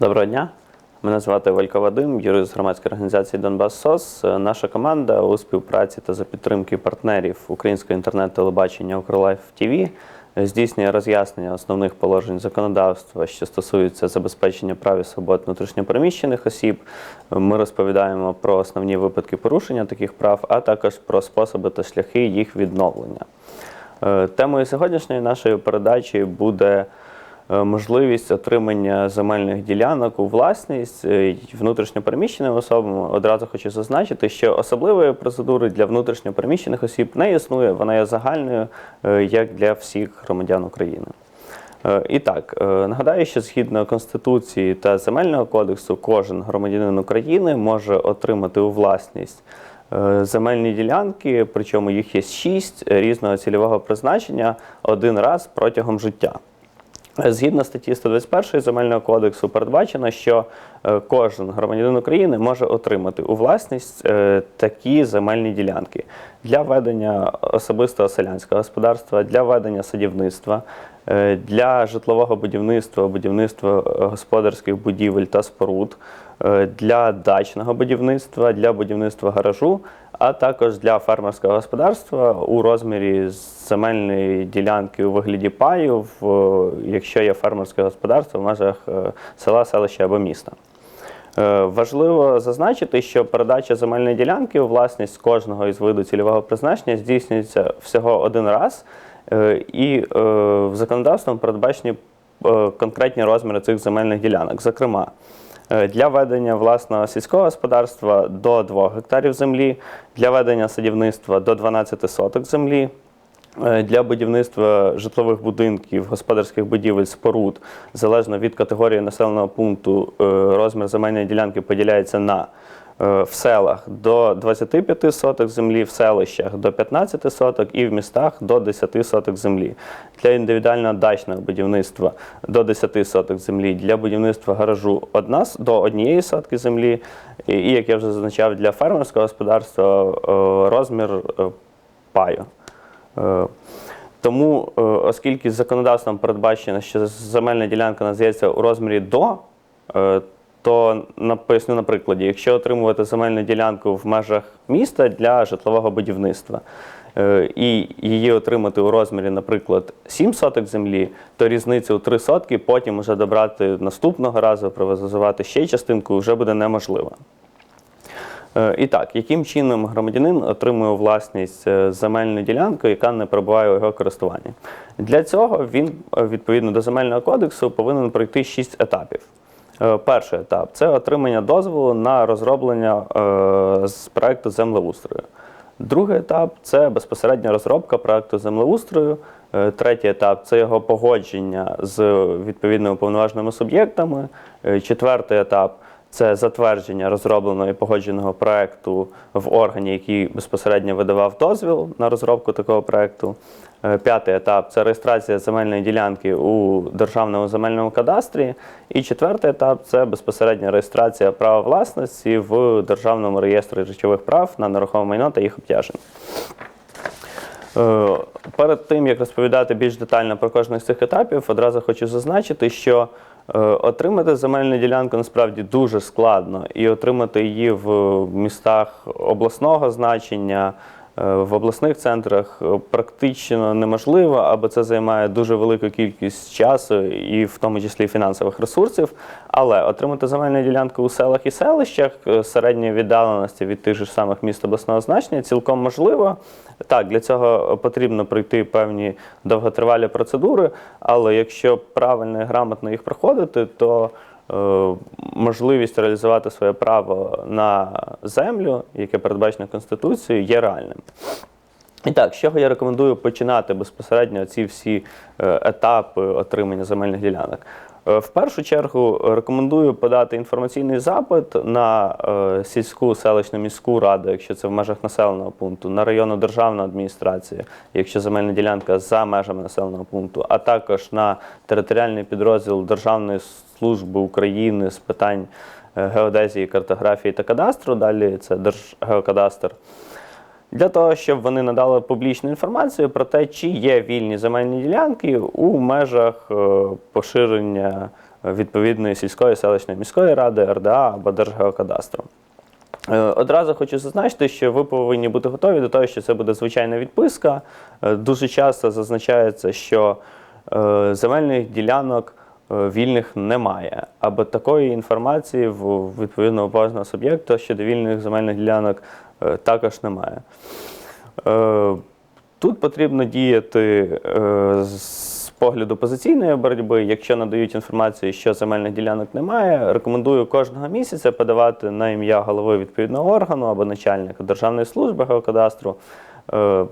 Доброго дня. Мене звати Валько Вадим, юрист громадської організації Донбас СОС. Е, Наша команда у співпраці та за підтримки партнерів українського інтернет-телебачення Укрлайф ТВ здійснює роз'яснення основних положень законодавства, що стосуються забезпечення прав і свобод внутрішньопереміщених осіб. Ми розповідаємо про основні випадки порушення таких прав, а також про способи та шляхи їх відновлення. Е, Темою сьогоднішньої нашої передачі буде можливість отримання земельних ділянок у власність е, й внутрішньопереміщеними особами. Одразу хочу зазначити, що особливої процедури для внутрішньопереміщених осіб не існує, вона є загальною, е, як для всіх громадян України. Е, І так, е, нагадаю, що згідно Конституції та Земельного кодексу, кожен громадянин України може отримати у власність е, земельні ділянки, причому їх є шість різного цільового призначення один раз протягом життя. Згідно статті 121 Земельного кодексу передбачено, що е, кожен громадянин України може отримати у власність е, такі земельні ділянки. Для ведення особистого селянського господарства, для ведення садівництва, е, для житлового будівництва, будівництва господарських будівель та споруд, для дачного будівництва, для будівництва гаражу, а також для фермерського господарства у розмірі земельної ділянки у вигляді паю, е, якщо є фермерське господарство в межах е, села, селища або міста. Е, Важливо зазначити, що передача земельної ділянки у власність кожного із виду цільового призначення здійснюється всього один раз, і в законодавством передбачені конкретні розміри цих земельних ділянок. Зокрема, для ведення власного сільського господарства до 2 гектарів землі, для ведення садівництва до 12 соток землі. Е, Для будівництва житлових будинків, господарських будівель, споруд, залежно від категорії населеного пункту, е, розмір земельної ділянки поділяється на е, в селах до 25 соток землі, в селищах до 15 соток і в містах до 10 соток землі. Для індивідуального дачного будівництва до 10 соток землі, для будівництва гаражу одна, до однієї сотки землі. І, як я вже зазначав, для фермерського господарства е, розмір е, паю. Е, Тому, е, оскільки законодавством передбачено, що земельна ділянка надається у розмірі до, е, то на- поясню на прикладі, якщо отримувати земельну ділянку в межах міста для житлового будівництва е, і її отримати у розмірі, наприклад, 7 соток землі, то різницю у 3 сотки потім вже добрати наступного разу, приватизувати ще частинку вже буде неможливо. Е, І так, яким чином громадянин отримує власність е, земельну ділянку, яка не перебуває у його користуванні? Для цього він, відповідно до земельного кодексу, повинен пройти шість етапів. Е, Перший етап це отримання дозволу на розроблення е, з проекту землеустрою. Другий етап це безпосередня розробка проекту землеустрою. Е, Третій етап це його погодження з відповідними уповноваженими суб'єктами. Четвертий етап це затвердження розробленого і погодженого проекту в органі, який безпосередньо видавав дозвіл на розробку такого проекту. Е, П'ятий етап це реєстрація земельної ділянки у державному земельному кадастрі. І четвертий етап це безпосередня реєстрація права власності в державному реєстрі речових прав на нерухоме майно та їх обтяжень. Е, Перед тим як розповідати більш детально про кожний з цих етапів, одразу хочу зазначити, що отримати земельну ділянку насправді дуже складно, і отримати її в містах обласного значення. Е, В обласних центрах е, практично неможливо, або це займає дуже велику кількість часу і в тому числі фінансових ресурсів. Але отримати земельну ділянку у селах і селищах е, середньої віддаленості від тих же самих міст обласного значення цілком можливо. Так, для цього потрібно пройти певні довготривалі процедури, але якщо правильно і грамотно їх проходити, то можливість реалізувати своє право на землю, яке передбачено Конституцією, є реальним. І так, з чого я рекомендую починати безпосередньо ці всі е, етапи отримання земельних ділянок? Е, В першу чергу рекомендую подати інформаційний запит на е, сільську селищну міську раду, якщо це в межах населеного пункту, на районну державну адміністрацію, якщо земельна ділянка за межами населеного пункту, а також на територіальний підрозділ Державної служби України з питань е, геодезії, картографії та кадастру. Далі це Держгеокадастр для того, щоб вони надали публічну інформацію про те, чи є вільні земельні ділянки у межах е, поширення відповідної сільської, селищної міської ради, РДА або Держгеокадастру. Е, Одразу хочу зазначити, що ви повинні бути готові до того, що це буде звичайна відписка. Е, Дуже часто зазначається, що земельних ділянок вільних немає, або такої інформації в відповідного кожного суб'єкта щодо вільних земельних ділянок е, також немає. Е, Тут потрібно діяти е, з погляду позиційної боротьби. Якщо надають інформацію, що земельних ділянок немає, рекомендую кожного місяця подавати на ім'я голови відповідного органу або начальника Державної служби геокадастру е,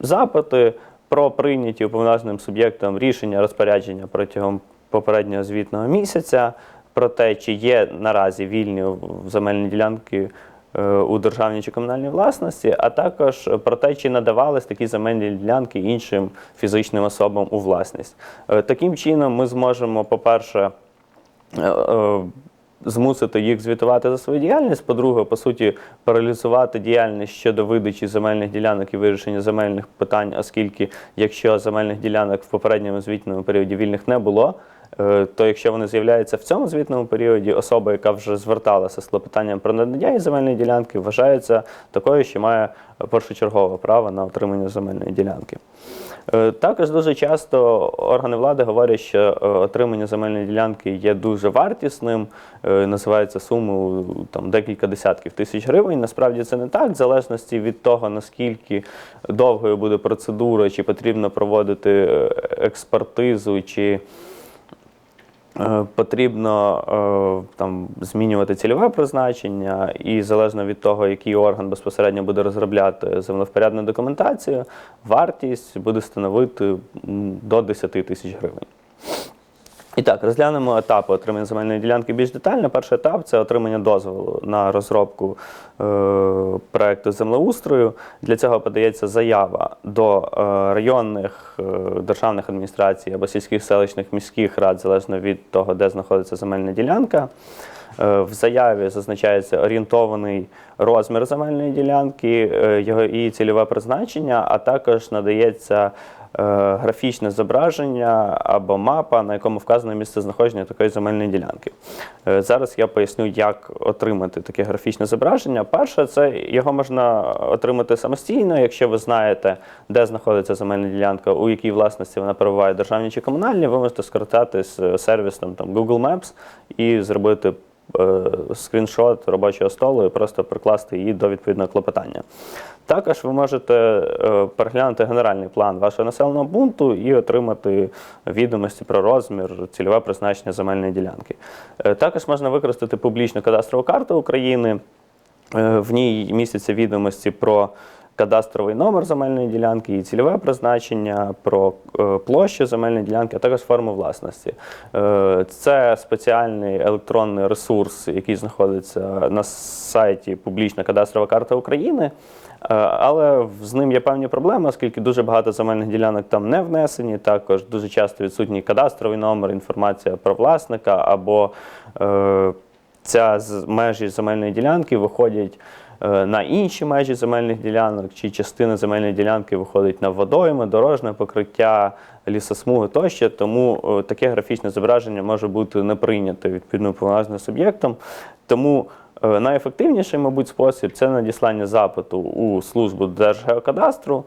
запити про прийняті уповноваженим суб'єктом рішення розпорядження протягом попереднього звітного місяця про те, чи є наразі вільні земельні ділянки е, у державній чи комунальній власності, а також про те, чи надавались такі земельні ділянки іншим фізичним особам у власність. Е, Таким чином, ми зможемо, по-перше, е, змусити їх звітувати за свою діяльність. По-друге, по суті, паралізувати діяльність щодо видачі земельних ділянок і вирішення земельних питань, оскільки якщо земельних ділянок в попередньому звітному періоді вільних не було. Е, То якщо вони з'являються в цьому звітному періоді, особа, яка вже зверталася з клопотанням про надання земельної ділянки, вважається такою, що має першочергове право на отримання земельної ділянки. Е, Також дуже часто органи влади говорять, що е, отримання земельної ділянки є дуже вартісним, називається суму там декілька десятків тисяч гривень. Насправді це не так, в залежності від того, наскільки довгою буде процедура, чи потрібно проводити експертизу, чи Потрібно е, там змінювати цільове призначення, і залежно від того, який орган безпосередньо буде розробляти землевпорядну документацію, вартість буде становити до 10 тисяч гривень. І так, розглянемо етапи отримання земельної ділянки більш детально. Перший етап це отримання дозволу на розробку е, проекту землеустрою. Для цього подається заява до е, районних е, державних адміністрацій або сільських селищних міських рад, залежно від того, де знаходиться земельна ділянка. Е, В заяві зазначається орієнтований розмір земельної ділянки, е, його і цільове призначення, а також надається графічне зображення або мапа, на якому вказано місце знаходження такої земельної ділянки. Е, Зараз я поясню, як отримати таке графічне зображення. Перше, це його можна отримати самостійно, якщо ви знаєте, де знаходиться земельна ділянка, у якій власності вона перебуває державні чи комунальні, ви можете скористатись е, сервісом там, Google Maps і зробити е, скріншот робочого столу і просто прикласти її до відповідного клопотання. Також ви можете е, переглянути генеральний план вашого населеного пункту і отримати відомості про розмір, цільове призначення земельної ділянки. Е, Також можна використати публічну кадастрову карту України. Е, В ній містяться відомості про кадастровий номер земельної ділянки і цільове призначення, про е, площу земельної ділянки, а також форму власності. Е, Це спеціальний електронний ресурс, який знаходиться на сайті Публічна кадастрова карта України. Е, Але з ним є певні проблеми, оскільки дуже багато земельних ділянок там не внесені. Також дуже часто відсутній кадастровий номер, інформація про власника або е, ця межі земельної ділянки виходять на інші межі земельних ділянок, чи частина земельної ділянки виходить на водойми, дорожне покриття, лісосмуги тощо. Тому е, таке графічне зображення може бути не прийнято відповідно повноважним суб'єктом. Тому е, найефективніший, мабуть, спосіб це надіслання запиту у службу Держгеокадастру.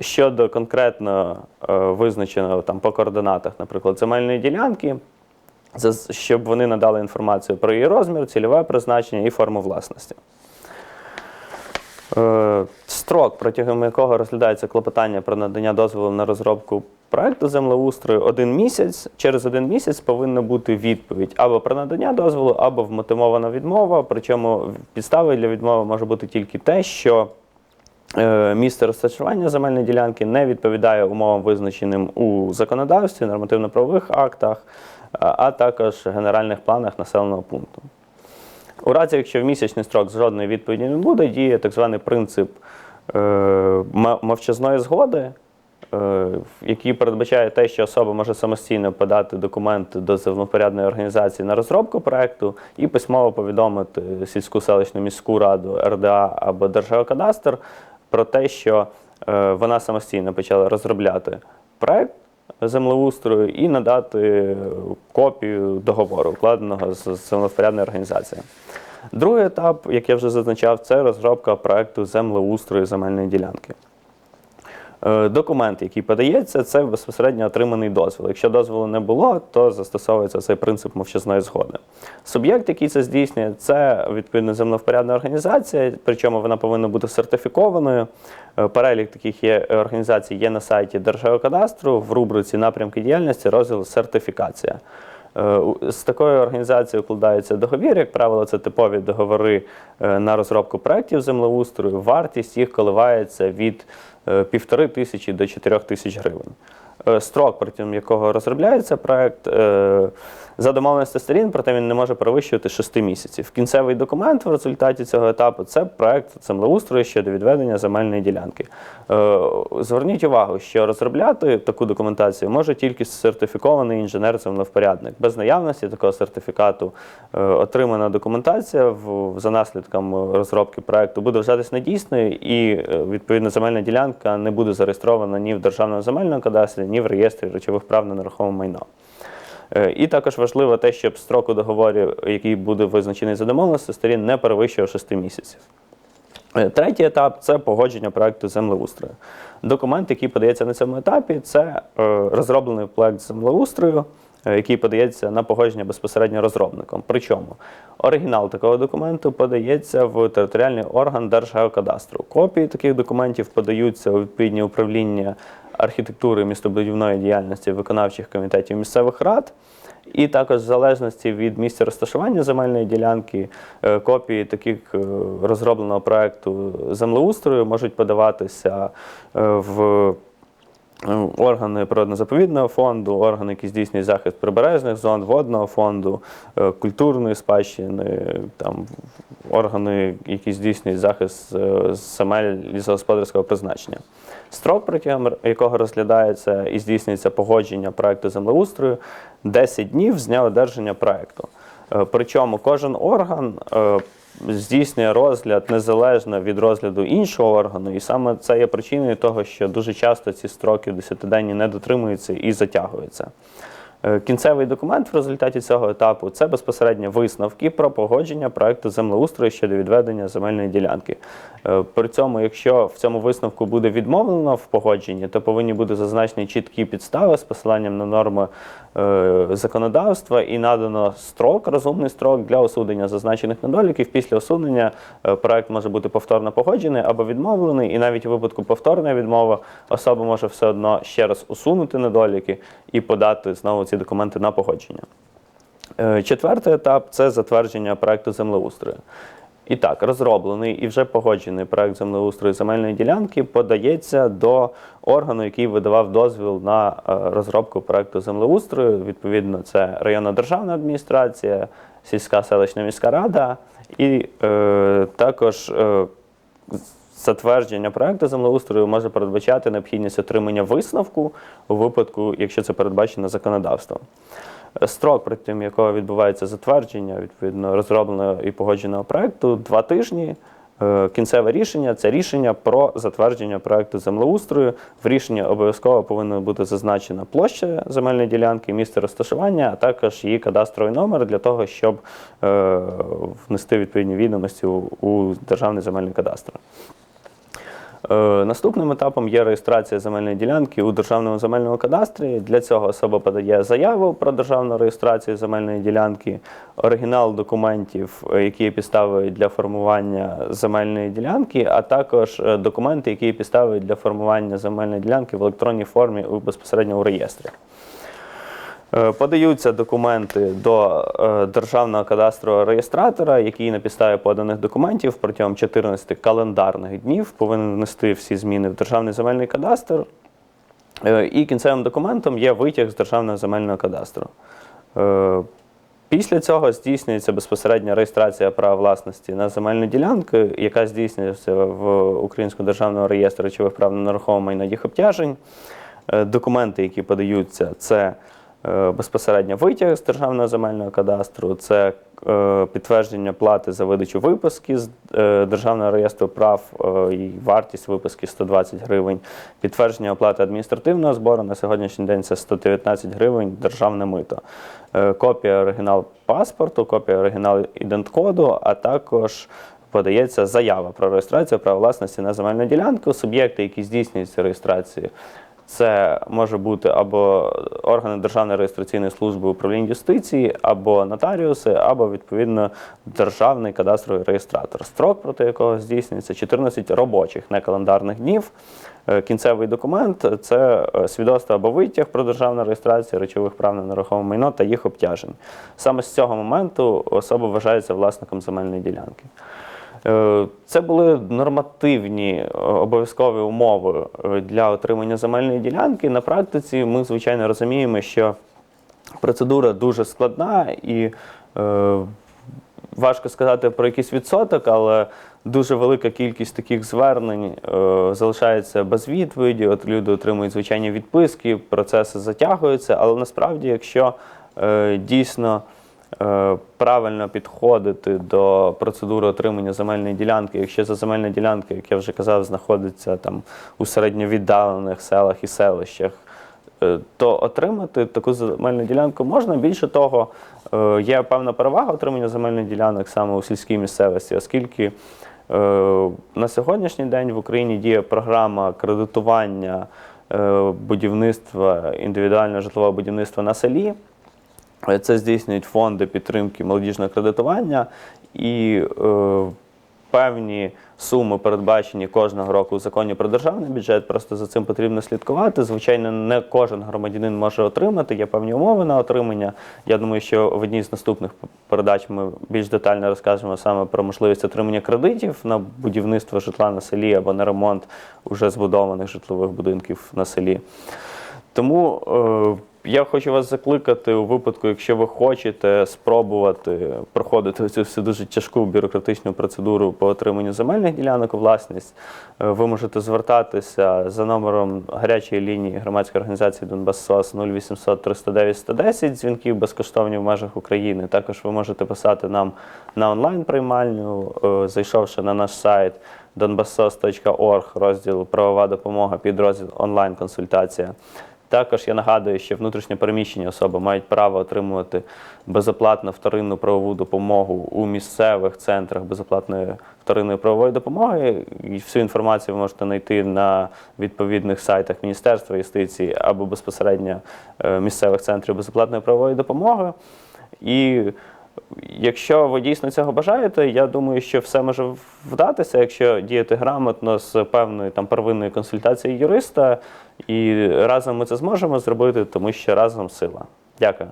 Щодо конкретно е, визначеного там по координатах, наприклад, земельної ділянки, щоб вони надали інформацію про її розмір, цільове призначення і форму власності. Е, Строк, протягом якого розглядається клопотання про надання дозволу на розробку проекту землеустрою, один місяць. Через один місяць повинна бути відповідь або про надання дозволу, або вмотивована відмова. Причому підставою для відмови може бути тільки те, що е, місце розташування земельної ділянки не відповідає умовам, визначеним у законодавстві, нормативно-правових актах, а а також генеральних планах населеного пункту. У разі, якщо в місячний строк жодної відповіді не буде, діє так званий принцип е, мовчазної згоди, е, який передбачає те, що особа може самостійно подати документи до землепорядної організації на розробку проекту і письмово повідомити сільську селищну міську раду, РДА або Держгеокадастр про те, що е, вона самостійно почала розробляти проект землеустрою і надати копію договору, укладеного з землевпорядною організацією. Другий етап, як я вже зазначав, це розробка проекту землеустрою земельної ділянки. Е, Документ, який подається, це безпосередньо отриманий дозвіл. Якщо дозволу не було, то застосовується цей принцип мовчазної згоди. Суб'єкт, який це здійснює, це відповідно землевпорядна організація, причому вона повинна бути сертифікованою. Е, Перелік таких є організацій є на сайті Держгеокадастру в рубриці напрямки діяльності, розділ сертифікація. Е, З такою організацією укладається договір, як правило, це типові договори е, на розробку проєктів землеустрою. Вартість їх коливається від е, півтори тисячі до чотирьох тисяч гривень. Е, Строк, протягом якого розробляється проєкт, е, за домовленістю сторін, проте він не може перевищувати 6 місяців. Кінцевий документ в результаті цього етапу це проєкт землеустрою щодо відведення земельної ділянки. Е, Зверніть увагу, що розробляти таку документацію може тільки сертифікований інженер-землевпорядник. Без наявності такого сертифікату е, отримана документація за наслідком розробки проекту буде вважатись недійсною, і е, відповідно земельна ділянка не буде зареєстрована ні в державному земельному кадастрі, ні в реєстрі речових прав на нерухоме майно. Е, І також важливо те, щоб строк у договорі, який буде визначений за домовленістю сторін, не перевищував 6 місяців. Е, Третій етап це погодження проекту землеустрою. Документ, який подається на цьому етапі, це е, розроблений проект землеустрою, який подається на погодження безпосередньо розробником. Причому оригінал такого документу подається в територіальний орган Держгеокадастру. Копії таких документів подаються у відповідні управління архітектури містобудівної діяльності виконавчих комітетів місцевих рад. І також в залежності від місця розташування земельної ділянки, е, копії таких е, розробленого проекту землеустрою можуть подаватися е, в е, органи природно-заповідного фонду, органи, які здійснюють захист прибережних зон, водного фонду, е, культурної спадщини, там органи, які здійснюють захист е, земель лісогосподарського призначення. Строк, протягом якого розглядається і здійснюється погодження проекту землеустрою, 10 днів з дня одержання проекту. Е, Причому кожен орган здійснює розгляд незалежно від розгляду іншого органу, і саме це є причиною того, що дуже часто ці строки 10-денні не дотримуються і затягуються. Е, Кінцевий документ в результаті цього етапу це безпосередньо висновки про погодження проекту землеустрою щодо відведення земельної ділянки. Е, При цьому, якщо в цьому висновку буде відмовлено в погодженні, то повинні бути зазначені чіткі підстави з посиланням на норми законодавства і надано строк, розумний строк для усунення зазначених недоліків. Після усунення е, проект може бути повторно погоджений або відмовлений, і навіть у випадку повторної відмови особа може все одно ще раз усунути недоліки і подати знову ці документи на погодження. Е, Четвертий етап це затвердження проекту землеустрою. І так, розроблений і вже погоджений проект землеустрою земельної ділянки подається до органу, який видавав дозвіл на е, розробку проекту землеустрою. Відповідно, це районна державна адміністрація, сільська селищна міська рада і е, також е, затвердження проекту землеустрою може передбачати необхідність отримання висновку у випадку, якщо це передбачено законодавством. Строк, протягом якого відбувається затвердження відповідно розробленого і погодженого проекту, два тижні. Е, Кінцеве рішення це рішення про затвердження проекту землеустрою. В рішенні обов'язково повинна бути зазначена площа земельної ділянки, місце розташування, а також її кадастровий номер для того, щоб е, внести відповідні відомості у, у державний земельний кадастр. Е, Наступним етапом є реєстрація земельної ділянки у державному земельному кадастрі. Для цього особа подає заяву про державну реєстрацію земельної ділянки, оригінал документів, е, які є підставою для формування земельної ділянки, а також е, документи, які є підставою для формування земельної ділянки в електронній формі у- безпосередньо у реєстрі. Е, Подаються документи до е, державного кадастрового реєстратора, який на підставі поданих документів протягом 14 календарних днів повинен внести всі зміни в державний земельний кадастр. Е, І кінцевим документом є витяг з державного земельного кадастру. Після цього здійснюється безпосередня реєстрація права власності на земельну ділянку, яка здійснюється в Українському державному реєстрі речових прав на нерухоме майно їх обтяжень. Документи, які подаються, це безпосередньо витяг з державного земельного кадастру, це е, підтвердження плати за видачу виписки з е, Державного реєстру прав е, і вартість виписки 120 гривень. Підтвердження оплати адміністративного збору на сьогоднішній день це 119 гривень державне мито. Е, Копія оригінал паспорту, копія оригінал іденткоду, а також подається заява про реєстрацію права власності на земельну ділянку. Суб'єкти, які здійснюють реєстрацію, це може бути або органи Державної реєстраційної служби управління юстиції, або нотаріуси, або відповідно державний кадастровий реєстратор. Строк проти якого здійснюється 14 робочих некалендарних днів. Е, Кінцевий документ це е, свідоцтво або витяг про державну реєстрацію речових прав на нерухоме майно та їх обтяжень. Саме з цього моменту особа вважається власником земельної ділянки. Е, Це були нормативні е, обов'язкові умови е, для отримання земельної ділянки. На практиці ми, звичайно, розуміємо, що процедура дуже складна і важко сказати про якийсь відсоток, але дуже велика кількість таких звернень залишається без відповіді. От люди отримують звичайні відписки, процеси затягуються. Але насправді, якщо дійсно правильно підходити до процедури отримання земельної ділянки, якщо за земельна ділянка, як я вже казав, знаходиться там у середньовіддалених селах і селищах, е, то отримати таку земельну ділянку можна. Більше того, е, є певна перевага отримання земельних ділянок саме у сільській місцевості, оскільки е, на сьогоднішній день в Україні діє програма кредитування е, будівництва індивідуального житлового будівництва на селі. Е, Це здійснюють фонди підтримки молодіжного кредитування і е, певні суми передбачені кожного року у законі про державний бюджет. Просто за цим потрібно слідкувати. Звичайно, не кожен громадянин може отримати. Є певні умови на отримання. Я думаю, що в одній з наступних передач ми більш детально розкажемо саме про можливість отримання кредитів на будівництво житла на селі або на ремонт уже збудованих житлових будинків на селі. Тому е, я хочу вас закликати у випадку, якщо ви хочете спробувати проходити цю всю дуже тяжку бюрократичну процедуру по отриманню земельних ділянок у власність, е, ви можете звертатися за номером гарячої лінії громадської організації Донбас СОС 0800 309 110, дзвінків безкоштовні в межах України. Також ви можете писати нам на онлайн-приймальню, е, зайшовши на наш сайт donbassos.org, розділ правова допомога, підрозділ онлайн-консультація. Також я нагадую, що внутрішньо переміщені особи мають право отримувати безоплатну вторинну правову допомогу у місцевих центрах безоплатної вторинної правової допомоги. І всю інформацію ви можете знайти на відповідних сайтах Міністерства юстиції або безпосередньо е, місцевих центрів безоплатної правової допомоги. І Якщо ви дійсно цього бажаєте, я думаю, що все може вдатися, якщо діяти грамотно з певною там первинною консультацією юриста, і разом ми це зможемо зробити, тому що разом сила. Дякую.